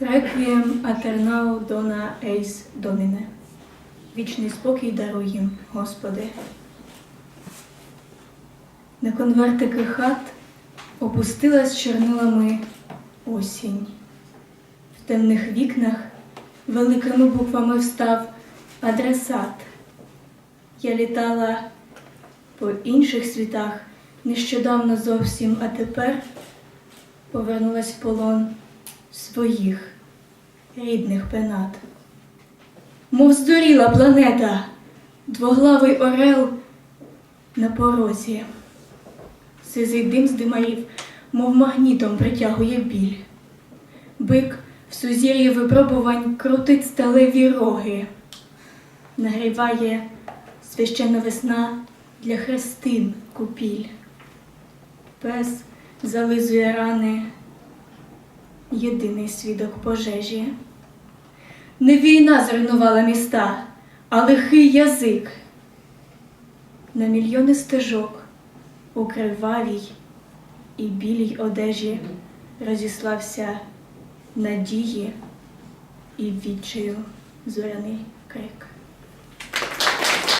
Реквієм атернау дона ейс доміне. Вічний спокій даруй їм, Господи. На конвертики хат опустилась чорнилами осінь. В темних вікнах великими буквами встав адресат. Я літала по інших світах нещодавно зовсім, а тепер повернулась в полон своїх рідних пенат. Мов здуріла планета, двоглавий орел на порозі. Сизий дим з димарів, мов магнітом притягує біль. Бик в сузір'ї випробувань крутить сталеві роги, нагріває священна весна для хрестин купіль. Пес зализує рани, єдиний свідок пожежі. Не війна зруйнувала міста, а лихий язик. На мільйони стежок у кривавій і білій одежі розіслався надії і відчаю зоряний крик.